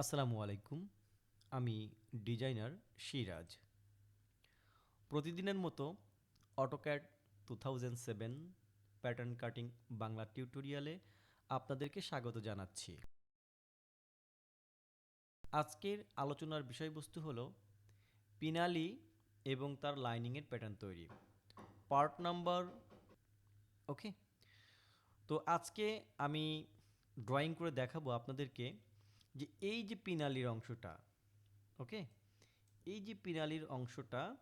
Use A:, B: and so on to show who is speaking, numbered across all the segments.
A: আসসালামু আলাইকুম, আমি ডিজাইনার সিরাজ। প্রতিদিনের মতো AutoCAD two thousand seven pattern cutting Bangla টিউটোরিয়ালে আপনাদেরকে স্বাগত জানাচ্ছি। আজকের আলোচনার বিষয়বস্তু হলো পিনালি এবং তার লাইনিংয়ের প্যাটার্ন তৈরি। Part number, okay? তো আজকে আমি ড্রয়িং করে দেখাবো আপনাদেরকে যে এই যে পিনালির অংশটা, ওকে? এই যে পিনালির অংশটা,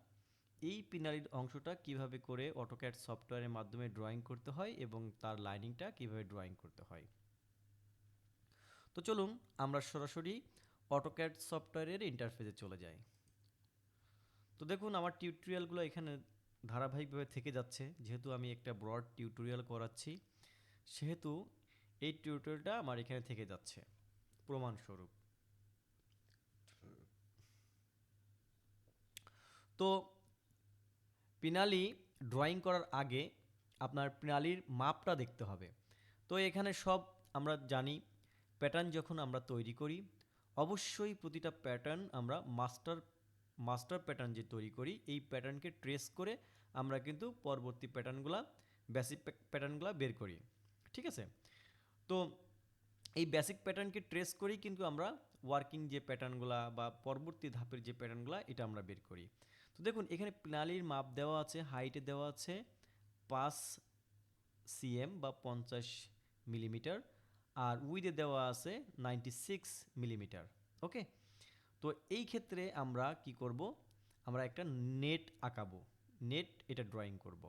A: এই পিনালির অংশটা কীভাবে করে অটোক্যাড সফটওয়্যারের মাধ্যমে ড্রয়িং করতে হয় এবং তার লাইনিংটা কীভাবে ড্রয়িং করতে হয়? তো চলুন আমরা সরাসরি অটোক্যাড সফটওয়্যারের ইন্টারফেসে চলে যাই। তো দেখুন, আমার টিউটোরিয়ালগুলো এখানে ধারাবাহিকভাবে থেকে যাচ্ছে। যেহেতু আমি একটা ব্রড টিউটোরিয়াল করাচ্ছি, সেহেতু এই টিউটোরিয়ালটা আমার এখানে থেকে যাচ্ছে। প্রমাণস্বরূপ। তো পিনালি ড্রয়িং করার আগে আপনার পিনালির মাপটা দেখতে হবে। তো এখানে সব আমরা জানি, প্যাটার্ন যখন আমরা তৈরি করি, অবশ্যই প্রতিটা প্যাটার্ন আমরা মাস্টার মাস্টার প্যাটার্ন যে তৈরি করি, এই প্যাটার্নকে ট্রেস করে আমরা কিন্তু পরবর্তী প্যাটার্নগুলা, বেসিক প্যাটার্নগুলা বের করি। ঠিক আছে? তো এই বেসিক প্যাটার্নকে ট্রেস করেই কিন্তু আমরা ওয়ার্কিং যে প্যাটার্নগুলা বা পরবর্তী ধাপের যে প্যাটার্নগুলা এটা আমরা বের করি। তো দেখুন, এখানে প্লালির মাপ দেওয়া আছে হাইটে দেওয়া আছে পাঁচ সিএম বা পঞ্চাশ মিলিমিটার আর উইডে দেওয়া আছে নাইনটি সিক্স মিলিমিটার ওকে তো এই ক্ষেত্রে আমরা কি করব? আমরা একটা নেট আঁকাবো। নেট এটা ড্রয়িং করব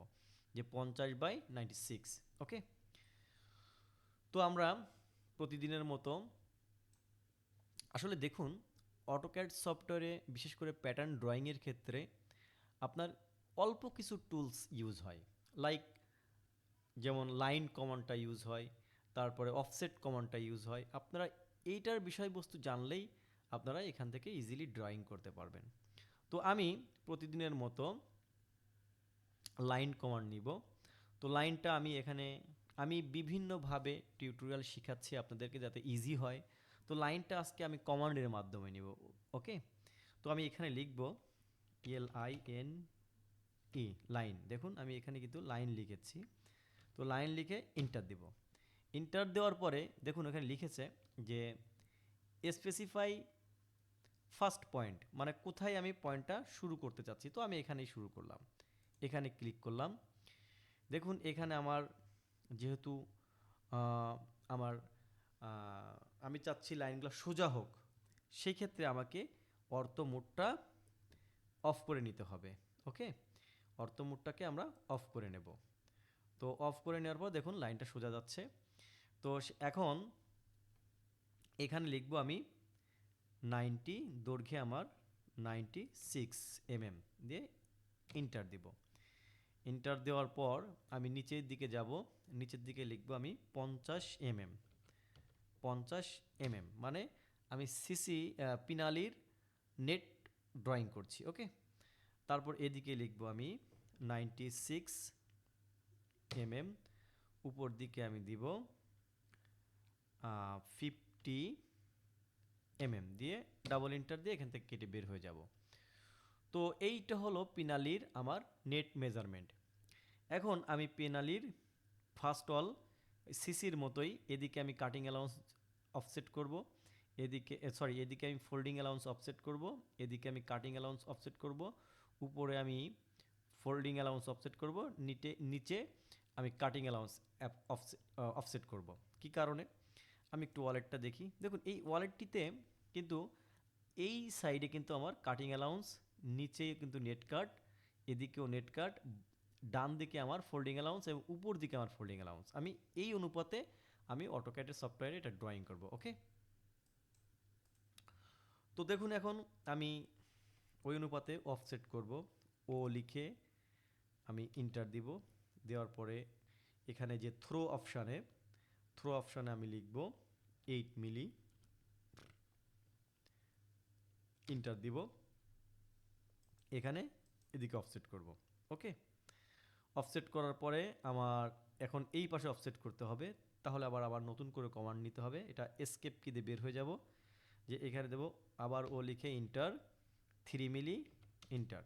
A: যে পঞ্চাশ বাই নাইনটি সিক্স ওকে তো আমরা প্রতিদিনের মতো। আসলে দেখুন অটোক্যাড সফটওয়্যারে বিশেষ করে প্যাটার্ন ড্রয়িংয়ের ক্ষেত্রে আপনার অল্প কিছু টুলস ইউজ হয়। লাইক যেমন লাইন কমান্ডটা ইউজ হয়, তারপরে অফসেট কমান্ডটা ইউজ হয়। আপনারা এইটার বিষয়বস্তু জানলেই আপনারা এখান থেকে ইজিলি ড্রয়িং করতে পারবেন। তো আমি প্রতিদিনের মতো লাইন কমান্ড নিব। তো লাইনটা আমি এখানে আমি বিভিন্নভাবে টিউটোরিয়াল শেখাচ্ছি আপনাদেরকে যাতে ইজি হয়। তো লাইনটা আজকে আমি কমান্ডের মাধ্যমে নিব ওকে তো আমি এখানে লিখব L I N E line দেখুন, আমি এখানে কিন্তু লাইন লিখেছি। তো লাইন লিখে ইন্টার দেব। ইন্টার দেওয়ার পরে, দেখুন, এখানে লিখেছে যে স্পেসিফাই ফার্স্ট পয়েন্ট মানে কোথায় আমি পয়েন্টটা শুরু করতে চাচ্ছি। তো আমি এখানেই শুরু করলাম। এখানে ক্লিক করলাম। দেখুন, এখানে আমার যেহেতু আমার আমি চাচ্ছি লাইনগুলো সোজা হোক সেই ক্ষেত্রে আমাকে অর্থ মোডটা অফ করে নিতে হবে, ওকে? অর্থ মোডটাকে আমরা অফ করে নেব। তো অফ করে নেওয়ার পর দেখুন লাইনটা সোজা যাচ্ছে। তো এখন এখানে লিখব আমি নাইনটি, দৈর্ঘ্যে আমার নাইনটি সিক্স এমএম দিয়ে ইন্টার দিব। ইন্টার দেওয়ার পর আমি নিচের দিকে যাব। নিচের দিকে লিখব আমি পঞ্চাশ এমএম। পঞ্চাশ এমএম মানে আমি সিসি পিনালির নেট ড্রয়িং করছি, ওকে? তারপর এদিকে লিখব আমি নাইনটি সিক্স এমএম, উপর দিকে আমি দিব ফিফটি এমএম, দিয়ে ডাবল ইন্টার দিয়ে এখান থেকে কেটে বের হয়ে যাব। তো এইটা হলো পিনালির আমার নেট মেজারমেন্ট। এখন আমি পেনালির ফার্স্ট অল, সিসির মতোই এদিকে আমি কাটিং অ্যালাউন্স অফসেট করব, এদিকে সরি এদিকে আমি ফোল্ডিং অ্যালাউন্স অফসেট করব, এদিকে আমি কাটিং অ্যালাউন্স অফসেট করব, উপরে আমি ফোল্ডিং অ্যালাউন্স অফসেট করব নিচে নিচে আমি কাটিং অ্যালাউন্স অফসেট করব। কি কারণে? আমি একটু ওয়ালেটটা দেখি। দেখুন, এই ওয়ালেটটিতে কিন্তু এই সাইডে কিন্তু আমার কাটিং অ্যালাউন্স নিচে কিন্তু নেট কাট এদিকেও নেট কাট ডান দিকে আমার ফোল্ডিং অ্যালাউন্স এবং উপর দিকে আমার ফোল্ডিং অ্যালাউন্স আমি এই অনুপাতে আমি অটোক্যাটের সফটওয়্যারে এটা ড্রয়িং করব ওকে তো দেখুন এখন আমি ওই অনুপাতে অফসেট করব, ও লিখে আমি ইন্টার দিব, দেওয়ার পরে এখানে যে থ্রো অপশানে থ্রো অপশানে আমি লিখব এইট মিলি ইন্টার দিব, এখানে এদিকে অফসেট করব ওকে অফসেট করার পরে আমার এখন এই পাশে অফসেট করতে হবে। তাহলে আবার আবার নতুন করে কমান্ড নিতে হবে। এটা এসকেপ কি দিয়ে বের হয়ে যাব। যে এখানে দেব, আবার ও লিখে ইন্টার থ্রি মিলি ইন্টার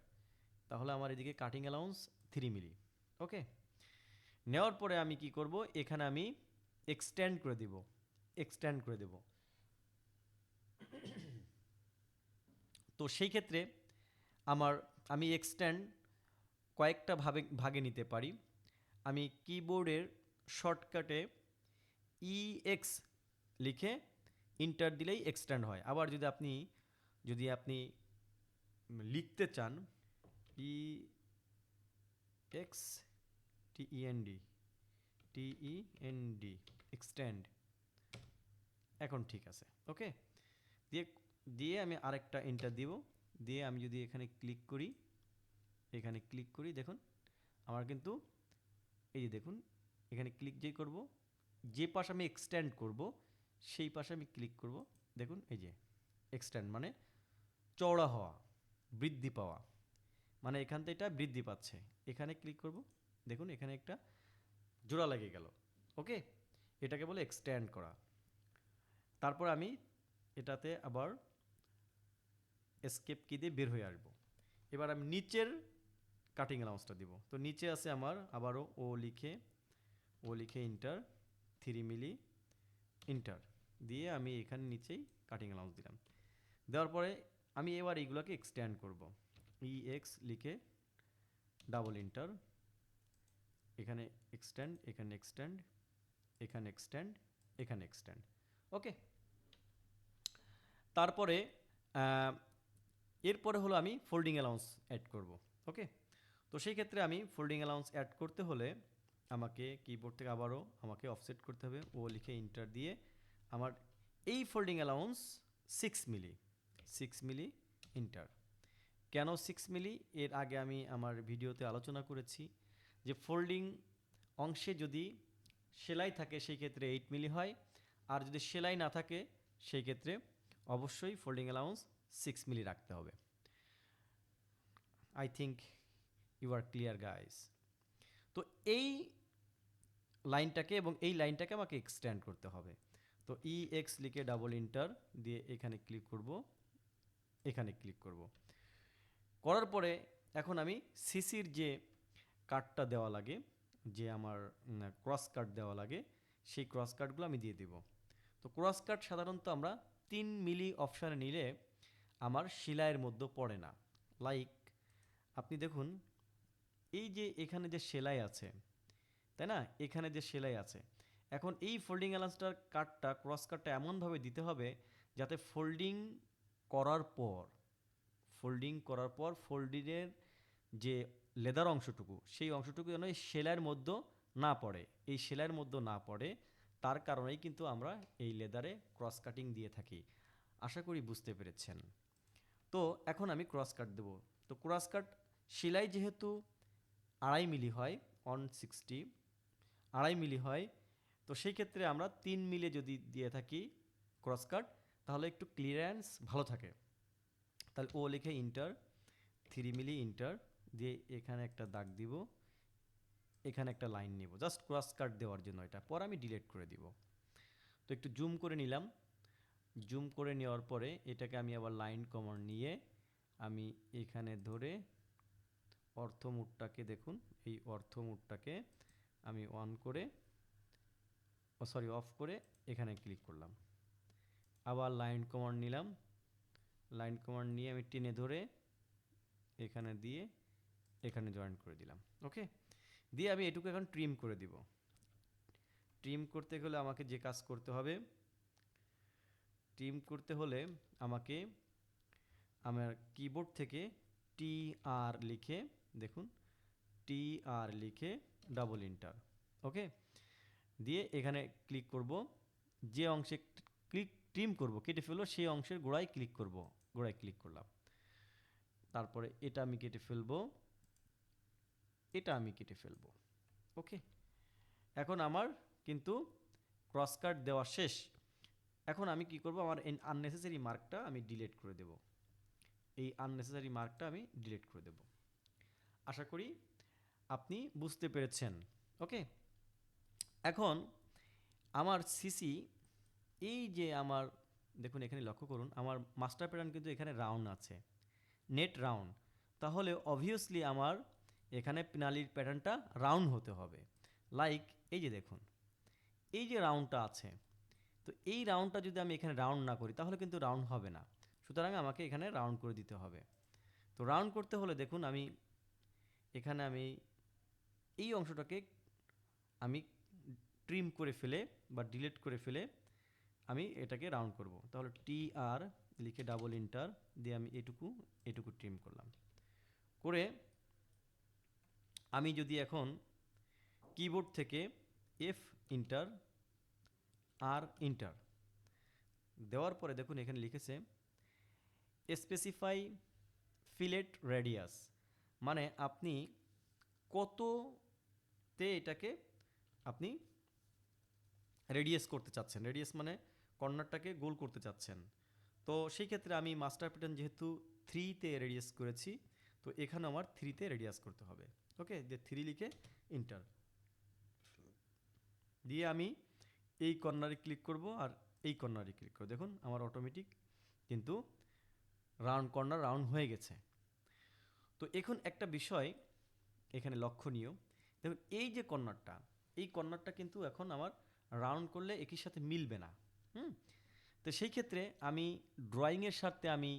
A: তাহলে আমার এদিকে cutting allowance three milli okay নেওয়ার পরে আমি কি করব? এখানে আমি এক্সটেন্ড করে দিব। এক্সটেন্ড করে দেব। তো সেই ক্ষেত্রে আমার, আমি এক্সটেন্ড কয়েকটা ভাবে, ভাগে নিতে পারি। আমি কিবোর্ডের শর্টকাটে ই এক্স লিখে ইন্টার দিলেই এক্সটেন্ড হয়। আবার যদি আপনি যদি আপনি লিখতে চান ই এক্স টিইএনডি টিইএনডি এক্সটেন্ড এখন ঠিক আছে ওকে দিয়ে দিয়ে আমি আরেকটা এন্টার দিব। দিয়ে আমি যদি এখানে ক্লিক করি এখানে ক্লিক করি, দেখুন, আমার কিন্তু, এই যে দেখুন, এখানে ক্লিক যেই করব, যে পাশে আমি এক্সটেন্ড করব, সেই পাশে আমি ক্লিক করব, দেখুন, এই যে এক্সটেন্ড মানে চওড়া হওয়া, বৃদ্ধি পাওয়া মানে এখান থেকে এটা বৃদ্ধি পাচ্ছে, এখানে ক্লিক করব, দেখুন, এখানে একটা জোড়া লেগে গেল ওকে এটাকে বলে এক্সটেন্ড করা, তারপর আমি এটাতে আবার এসকেপ কি দিয়ে বের হয়ে আসব, এবার আমি নিচের কাটিং অ্যালাউন্সটা দিব। তো নিচে আছে আমার আবারও ও লিখে ও লিখে ইন্টার থ্রি মিলি ইন্টার দিয়ে আমি এখানে নিচেই কাটিং অ্যালাউন্স দিলাম। দেওয়ার পরে আমি এবার এইগুলোকে এক্সটেন্ড করব। ই এক্স লিখে ডাবল ইন্টার এখানে এক্সটেন্ড এখানে এক্সটেন্ড এখানে এক্সটেন্ড এখানে এক্সটেন্ড ওকে তারপরে এরপরে হলো আমি ফোল্ডিং অ্যালাউন্স অ্যাড করব। ওকে তো সেই ক্ষেত্রে আমি ফোল্ডিং অ্যালাউন্স অ্যাড করতে হলে আমাকে কিবোর্ড থেকে আবারও আমাকে অফসেট করতে হবে। ও লিখে ইন্টার দিয়ে আমার এই folding allowance six milli six milli enter কেন সিক্স মিলি এর আগে আমি আমার ভিডিওতে আলোচনা করেছি যে ফোল্ডিং অংশে যদি সেলাই থাকে সেই ক্ষেত্রে এইট মিলি হয়, আর যদি সেলাই না থাকে সেই ক্ষেত্রে অবশ্যই ফোল্ডিং অ্যালাউন্স সিক্স মিলি রাখতে হবে। I think you are clear guys তো এই লাইনটাকে এবং এই লাইনটাকে আমাকে এক্সটেন্ড করতে হবে। তো ই এক্স লিখে ডাবল ইন্টার দিয়ে এখানে ক্লিক করব, এখানে ক্লিক করব। করার পরে এখন আমি সিসির যে কাটটা দেওয়া লাগে, যে আমার ক্রস কাট দেওয়া লাগে, সেই ক্রস কাটগুলো আমি দিয়ে দেব। তো ক্রস কাট সাধারণত আমরা তিন মিলি অপশানে নিলে আমার সেলাইয়ের মধ্যে পড়ে না। লাইক আপনি দেখুন এই যে এখানে যে সেলাই আছে, তাই না? এখানে যে সেলাই আছে, এখন এই ফোল্ডিং অ্যালান্সটার কাটটা ক্রস কাটটা এমনভাবে দিতে হবে যাতে ফোল্ডিং করার পর ফোল্ডিং করার পর ফোল্ডিংয়ের যে লেদার অংশটুকু, সেই অংশটুকু যেন এই সেলাইয়ের মধ্যে না পড়ে। এই সেলাইয়ের মধ্যে না পড়ে, তার কারণেই কিন্তু আমরা এই লেদারে ক্রস কাটিং দিয়ে থাকি। আশা করি বুঝতে পেরেছেন। তো এখন আমি ক্রস কাট দেবো। তো ক্রস কাট সেলাই যেহেতু আড়াই মিলি হয় ওয়ান সিক্সটি আড়াই মিলি হয়। তো সেই ক্ষেত্রে আমরা তিন মিলে যদি দিয়ে থাকি ক্রস কাট তাহলে একটু ক্লিয়ারেন্স ভালো থাকে। তাহলে ও লিখে ইন্টার থ্রি মিলি ইন্টার দিয়ে এখানে একটা দাগ দিব, এখানে একটা লাইন নিব। জাস্ট ক্রস কাট দেওয়ার জন্য এটা। পর আমি ডিলিট করে দিব। তো একটু জুম করে নিলাম। জুম করে নেওয়ার পরে এটাকে আমি আবার লাইন কমন নিয়ে আমি এখানে ধরে অর্থমুটটাকে দেখুন। এই অর্থমুটটাকে আমি অন করে, ও সরি অফ করে এখানে ক্লিক করলাম। আবার লাইন কমান্ড নিলাম। লাইন কমান্ড নিয়ে আমি টেনে ধরে এখানে দিয়ে এখানে জয়েন করে দিলাম। ওকে দিয়ে আমি এটুকু এখন ট্রিম করে দিব। ট্রিম করতে গেলে আমাকে যে কাজ করতে হবে ট্রিম করতে হলে আমাকে আমার কিবোর্ড থেকে টি আর লিখে দেখুন টি আর লিখে ডাবল ইন্টার ওকে দিয়ে এখানে ক্লিক করব, যে অংশে ক্লিক ট্রিম করব, কেটে ফেলব, সেই অংশের গোড়ায় ক্লিক করব, গোড়ায় ক্লিক করলাম। তারপরে এটা আমি কেটে ফেলব, এটা আমি কেটে ফেলব ওকে এখন আমার কিন্তু ক্রস কাট দেওয়া শেষ। এখন আমি কি করব, আমার আননেসেসারি মার্কটা আমি ডিলিট করে দেব। এই আননেসেসারি মার্কটা আমি ডিলিট করে দেব। আশা করি আপনি বুঝতে পেরেছেন। ওকে? এখন আমার সিসি এই যে আমার, দেখুন এখানে লক্ষ্য করুন, আমার মাস্টার প্যাটার্ন কিন্তু এখানে রাউন্ড আছে নেট রাউন্ড তাহলে অবভিয়াসলি আমার এখানে পিনালির প্যাটার্নটা রাউন্ড হতে হবে। লাইক এই যে দেখুন, এই যে রাউন্ডটা আছে, তো এই রাউন্ডটা যদি আমি এখানে রাউন্ড না করি, তাহলে কিন্তু রাউন্ড হবে না। সুতরাং আমাকে এখানে রাউন্ড করে দিতে হবে। তো রাউন্ড করতে হলে দেখুন আমি এখানে আমি এই অংশটাকে আমি ট্রিম করে ফেলে বা ডিলিট করে ফেলে আমি এটাকে রাউন্ড করব। তাহলে টি আর লিখে ডাবল ইন্টার দিয়ে আমি এটুকু এটুকু ট্রিম করলাম। করে আমি যদি এখন কিবোর্ড থেকে এফ ইন্টার আর ইন্টার দেওয়ার পরে দেখুন এখানে লিখেছে স্পেসিফাই ফিলেট রেডিয়াস মানে আপনি কততে এটাকে আপনি রেডিয়াস করতে চাচ্ছেন। রেডিয়াস মানে কর্নারটাকে গোল করতে চাচ্ছেন। তো সেই ক্ষেত্রে আমি মাস্টার প্যাটার্ন যেহেতু থ্রিতে রেডিয়াস করেছি, তো এখানে আমার থ্রিতে রেডিয়াস করতে হবে। ওকে যে থ্রি লিখে ইন্টার দিয়ে আমি এই কর্নারে ক্লিক করব আর এই কর্নারে ক্লিক করব। দেখুন, আমার অটোমেটিক কিন্তু রাউন্ড কর্নার রাউন্ড হয়ে গেছে। তো এখন একটা বিষয় এখানে লক্ষণীয়। দেখুন, এই যে কর্নারটা এই কর্নারটা কিন্তু এখন আমার রাউন্ড করলে একই সাথে মিলবে না। হুম? তো সেই ক্ষেত্রে আমি ড্রয়িংয়ের স্বার্থে আমি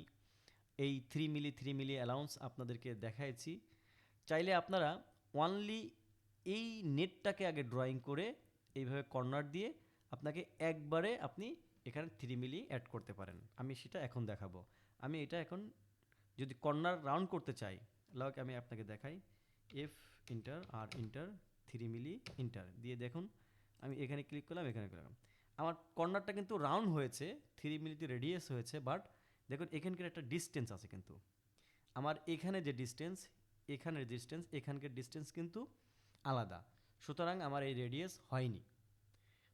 A: এই three milli three milli allowance আপনাদেরকে দেখাইছি। চাইলে আপনারা অনলি এই নেটটাকে আগে ড্রয়িং করে এইভাবে কর্নার দিয়ে আপনাকে একবারে আপনি এখানে থ্রি মিলি অ্যাড করতে পারেন। আমি সেটা এখন দেখাবো। আমি এটা এখন যদি কর্নার রাউন্ড করতে চাই লাইক আমি আপনাকে দেখাই F enter R enter three milli enter দিয়ে দেখুন, আমি এখানে ক্লিক করলাম, এখানে করলাম। আমার কর্নারটা কিন্তু রাউন্ড হয়েছে থ্রি মিলিতে রেডিয়াস হয়েছে বাট দেখুন, এখানকার একটা ডিস্টেন্স আছে কিন্তু। আমার এখানে যে ডিস্টেন্স এখানের ডিস্টেন্স এখানকার ডিস্টেন্স কিন্তু আলাদা। সুতরাং আমার এই রেডিয়াস হয়নি।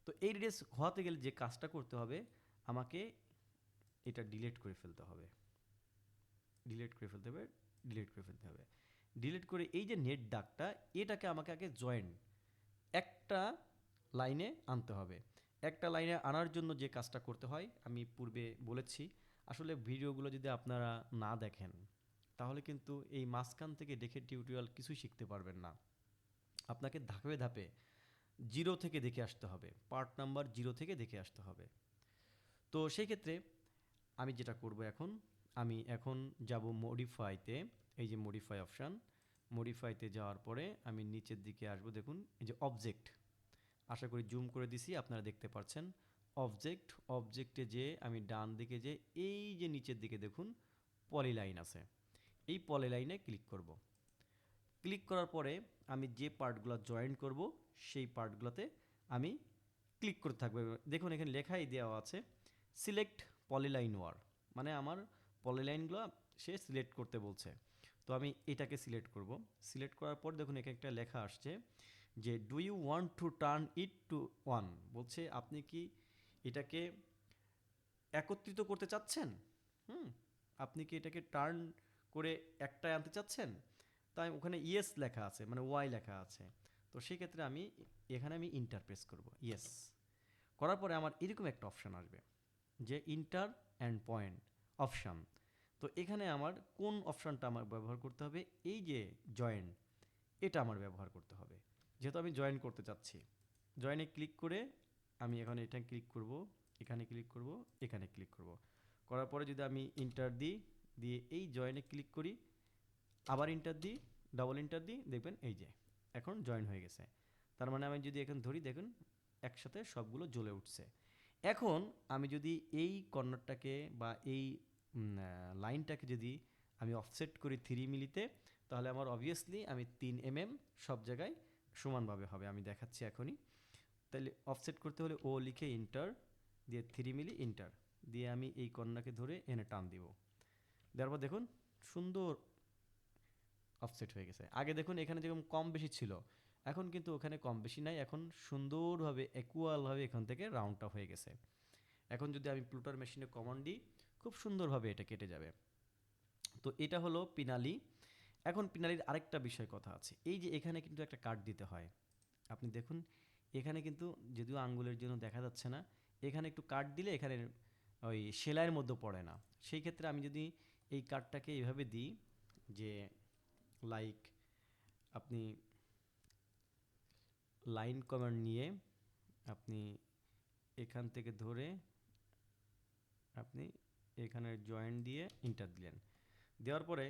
A: তো এই রেডিয়াস হওয়াতে গেলে যে কাজটা করতে হবে, আমাকে এটা ডিলিট করে ফেলতে হবে। ডিলিট করে ফেলতে হবে ডিলিট করে ফেলতে হবে। ডিলিট করে এই যে নেট দাগটা, এটাকে আমাকে আগে জয়েন একটা লাইনে আনতে হবে। একটা লাইনে আনার জন্য যে কাজটা করতে হয়, আমি পূর্বে বলেছি, আসলে ভিডিওগুলো যদি আপনারা না দেখেন, তাহলে কিন্তু এই মাঝখান থেকে দেখে টিউটোরিয়াল কিছুই শিখতে পারবেন না। আপনাকে ধাপে ধাপে জিরো থেকে দেখে আসতে হবে পার্ট নাম্বার জিরো থেকে দেখে আসতে হবে। তো সেই ক্ষেত্রে আমি যেটা করব এখন আমি এখন যাব মডিফাইতে এই যে মডিফাই অপশান মডিফাইতে যাওয়ার পরে আমি নিচের দিকে আসব, দেখুন, এই যে অবজেক্ট আশা করি জুম করে দিছি, আপনারা দেখতে পাচ্ছেন অবজেক্ট অবজেক্টে যে আমি ডান দিকে যে, এই যে নিচের দিকে দেখুন পলি লাইন আছে, এই পলি লাইনে ক্লিক করব ক্লিক করার পরে আমি যে পার্টগুলো জয়েন করব, সেই পার্টগুলোতে আমি ক্লিক করতে থাকব, দেখুন এখানে লেখাই দেওয়া আছে সিলেক্ট পলিলাইন ওয়ার মানে আমার পলিলাইনগুলো সে সিলেক্ট করতে বলছে। তো আমি এটাকে সিলেক্ট করব। সিলেক্ট করার পর দেখুন এখানে একটা লেখা আসছে যে do you want to turn it to one বলছে, আপনি কি এটাকে একত্রিত করতে চাচ্ছেন? হুম, আপনি কি এটাকে টার্ন করে একটায় আনতে চাচ্ছেন? তাই ওখানে ইয়েস লেখা আছে মানে ওয়াই লেখা আছে। তো সেই ক্ষেত্রে আমি এখানে আমি ইন্টারপ্রেস করব ইয়েস করার পরে আমার এরকম একটা অপশান আসবে, যে ইন্টার অ্যান্ড পয়েন্ট অপশান তো এখানে আমার কোন অপশানটা আমার ব্যবহার করতে হবে? এই যে জয়েন এটা আমার ব্যবহার করতে হবে। যেহেতু আমি জয়েন করতে চাচ্ছি। জয়েনে ক্লিক করে আমি এখন এটা ক্লিক করব, এখানে ক্লিক করব, এখানে ক্লিক করব। করার পরে যদি আমি ইন্টার দিই, দিয়ে এই জয়েনে ক্লিক করি, আবার ইন্টার দিই ডাবল ইন্টার দিই, দেখবেন এই যে, এখন জয়েন হয়ে গেছে। তার মানে আমি যদি এখন ধরি, দেখুন, একসাথে সবগুলো জ্বলে উঠছে। এখন আমি যদি এই কর্নারটাকে বা এই লাইনটাকে যদি আমি অফসেট করি থ্রি মিলিতে, তাহলে আমার অবভিয়াসলি আমি তিন এম এম সব জায়গায় সমানভাবে হবে। আমি দেখাচ্ছি এখনই। তাহলে অফসেট করতে হলে ও লিখে ইন্টার দিয়ে থ্রি মিলি ইন্টার দিয়ে আমি এই কন্যাকে ধরে এনে টান দিব। দেওয়ার পর দেখুন, সুন্দর অফসেট হয়ে গেছে। আগে দেখুন, এখানে যেরকম কম বেশি ছিল, এখন কিন্তু ওখানে কম বেশি নাই, এখন সুন্দরভাবে একুয়ালভাবে এখান থেকে রাউন্ডটা হয়ে গেছে। এখন যদি আমি প্লুটার মেশিনে কমান্ড দিই খুব সুন্দরভাবে এটা কেটে যাবে। তো এটা হলো পিনালি। এখন পিনালির আরেকটা বিষয় কথা আছে। এই যে এখানে কিন্তু একটা কাট দিতে হয়। আপনি দেখুন, এখানে কিন্তু যদিও আঙ্গুলের জন্য দেখা যাচ্ছে না, এখানে একটু কাট দিলে এখানে ওই সেলাইয়ের মধ্যে পড়ে না। সেই ক্ষেত্রে আমি যদি এই কার্ডটাকে এইভাবে দিই যে লাইক আপনি লাইন কমান্ড নিয়ে আপনি এখান থেকে ধরে আপনি এখানে জয়েন্ট দিয়ে ইন্টার দিলেন। দেওয়ার পরে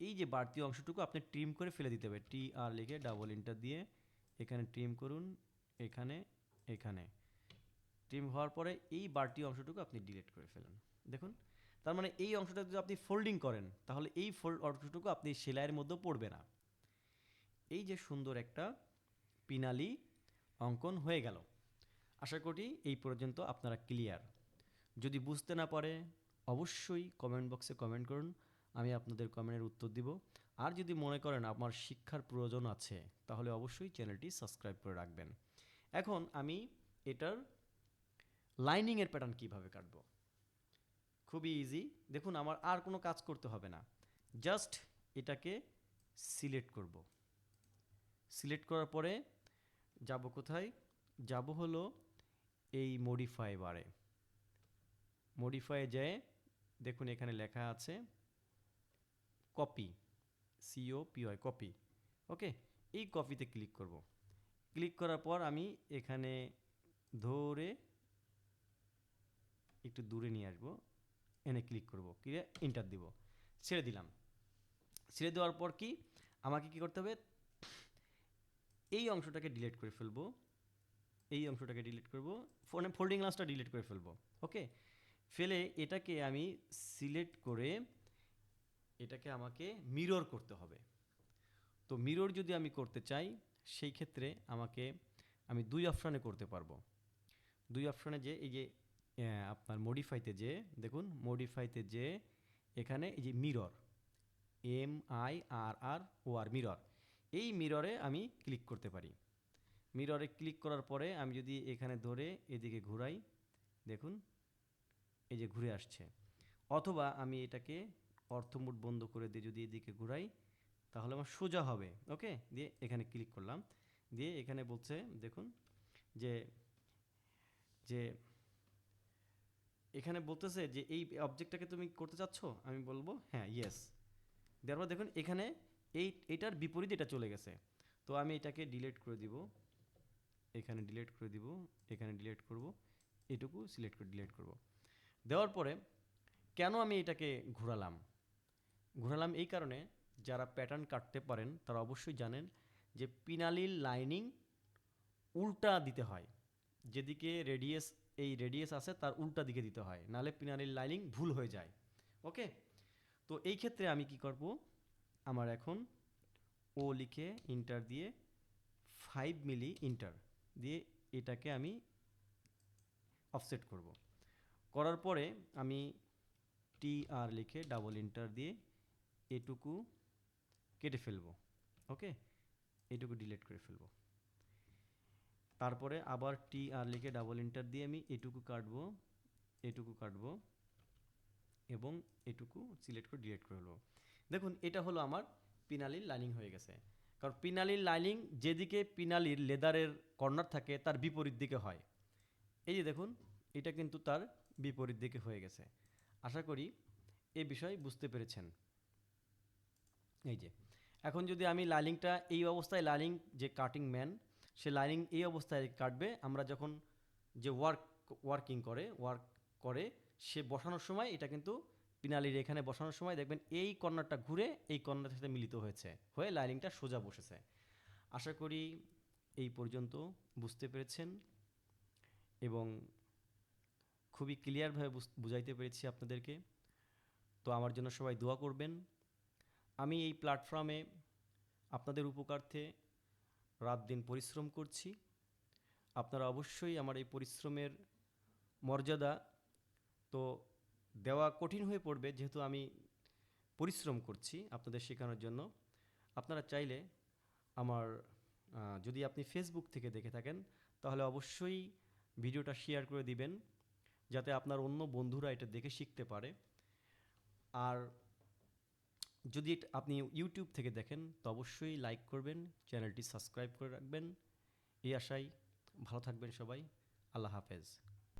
A: এই যে বাড়তি অংশটুকু আপনি ট্রিম করে ফেলে দিতে হবে। টি আর লিখে ডাবল ইন্টার দিয়ে এখানে ট্রিম করুন, এখানে এখানে। ট্রিম হওয়ার পরে এই বাড়তি অংশটুকু আপনি ডিলিট করে ফেলেন। দেখুন, তার মানে এই অংশটা যদি আপনি ফোল্ডিং করেন, তাহলে এই ফোল্ড অংশটুকু আপনি সেলাইয়ের মধ্যে পড়বে না। এই যে সুন্দর একটা পিনালি অঙ্কন হয়ে গেল। আশা করি এই পর্যন্ত আপনারা ক্লিয়ার যদি বুঝতে না পারে অবশ্যই কমেন্ট বক্সে কমেন্ট করুন, আমি আপনাদের কমেন্টের উত্তর দিব। আর যদি মনে করেন আমার শিক্ষার প্রয়োজন আছে, তাহলে অবশ্যই চ্যানেলটি সাবস্ক্রাইব করে রাখবেন। এখন আমি এটার লাইনিংয়ের প্যাটার্ন কীভাবে কাটবো? খুবই ইজি দেখুন, আমার আর কোনো কাজ করতে হবে না। জাস্ট এটাকে সিলেক্ট করব। সিলেক্ট করার পরে যাব কোথায়? যাব হলো এই মডিফাই বারে মডিফাই যেয়ে দেখুন এখানে লেখা আছে copy C O P Y copy okay এই কপিতে ক্লিক করব। ক্লিক করার পর আমি এখানে ধরে একটু দূরে নিয়ে আসব, এনে ক্লিক করব ক্লিক ইন্টার দিব। ছেড়ে দিলাম। ছেড়ে দেওয়ার পর কি? আমাকে কি করতে হবে? এই অংশটাকে ডিলিট করে ফেলব। এই অংশটাকে ডিলিট করব। ফোনে ফোল্ডিং গ্লাসটা ডিলিট করে ফেলব ওকে ফেলে এটাকে আমি সিলেক্ট করে এটাকে আমাকে মিরর করতে হবে। তো মিরর যদি আমি করতে চাই, সেই ক্ষেত্রে আমাকে আমি দুই অপশানে করতে পারব। দুই অপশানে যে এই যে আপনার মডিফাইতে যে, দেখুন মডিফাইতে যে এখানে এই যে mirror M I R R O R mirror এই মিররে আমি ক্লিক করতে পারি। মিররে ক্লিক করার পরে আমি যদি এখানে ধরে এদিকে ঘুরাই, দেখুন এই যে ঘুরে আসছে। অথবা আমি এটাকে অর্থমুট বন্ধ করে দিয়ে যদি এদিকে ঘুরাই, তাহলে আমার সোজা হবে। ওকে? দিয়ে এখানে ক্লিক করলাম। দিয়ে এখানে বলছে, দেখুন, যে যে, এখানে বলতেছে যে, এই অবজেক্টটাকে তুমি করতে চাচ্ছ? আমি বলব হ্যাঁ ইয়েস দেওয়ার পর দেখুন, এখানে এই, এটার বিপরীত এটা চলে গেছে। তো আমি এটাকে ডিলিট করে দিব। এখানে ডিলিট করে দিব, এখানে ডিলেট করব, এটুকু সিলেক্ট করে ডিলিট করব। দেওয়ার পরে কেন আমি এটাকে ঘোরালাম? ঘোরালাম এই কারণে যারা প্যাটার্ন কাটতে পারেন, তারা অবশ্যই জানেন যে পিনালির লাইনিং উল্টা দিতে হয়। যেদিকে রেডিয়াস এই রেডিয়াস আছে, তার উল্টা দিকে দিতে হয়। নাহলে পিনালির লাইনিং ভুল হয়ে যায়। ওকে তো এই ক্ষেত্রে আমি কি করব? আমার এখন ও লিখে ইন্টার দিয়ে ফাইভ মিলি ইন্টার দিয়ে এটাকে আমি অফসেট করব। করার পরে আমি টি আর লিখে ডাবল ইন্টার দিয়ে এটুকু কেটে ফেলব ওকে এটুকু ডিলিট করে ফেলব। তারপরে আবার টি আর লিখে ডাবল ইন্টার দিয়ে আমি এটুকু কাটবো এটুকু কাটবো এবং এটুকু সিলেক্ট করে ডিলিট করে ফেলব। দেখুন, এটা হলো আমার পিনালির লাইনিং হয়ে গেছে। কারণ পিনালির লাইনিং যেদিকে পিনালির লেদারের কর্নার থাকে, তার বিপরীত দিকে হয়। এই যে দেখুন এটা কিন্তু তার বিপরীত দিকে হয়ে গেছে। আশা করি এ বিষয় বুঝতে পেরেছেন। এই যে, এখন যদি আমি লাইনিংটা এই অবস্থায় লাইনিং যে কাটিং ম্যান সে লাইনিং এই অবস্থায় কাটবে, আমরা যখন যে ওয়ার্ক ওয়ার্কিং করে ওয়ার্ক করে, সে বসানোর সময় এটা কিন্তু পিনালির এখানে বসানোর সময় দেখবেন এই কর্নারটা ঘুরে এই কর্নারের সাথে মিলিত হয়েছে, হয়ে লাইনিংটা সোজা বসেছে। আশা করি এই পর্যন্ত বুঝতে পেরেছেন এবং খুবই ক্লিয়ারভাবে বুঝ- বুঝাইতে পেরেছি আপনাদেরকে। তো আমার জন্য সবাই দোয়া করবেন। আমি এই প্ল্যাটফর্মে আপনাদের উপকার্থে রাত দিন পরিশ্রম করছি। আপনারা অবশ্যই আমার এই পরিশ্রমের মর্যাদা তো দেওয়া কঠিন হয়ে পড়বে, যেহেতু আমি পরিশ্রম করছি আপনাদের শেখানোর জন্য। আপনারা চাইলে আমার যদি আপনি ফেসবুক থেকে দেখে থাকেন, তাহলে অবশ্যই ভিডিওটা শেয়ার করে দিবেন। যাতে আপনার অন্য বন্ধুরা এটা দেখে শিখতে পারে। আর যদি আপনি ইউটিউব থেকে দেখেন, তো অবশ্যই লাইক করবেন, চ্যানেলটি সাবস্ক্রাইব করে রাখবেন। এই আশায় ভালো থাকবেন সবাই। আল্লাহ হাফেজ।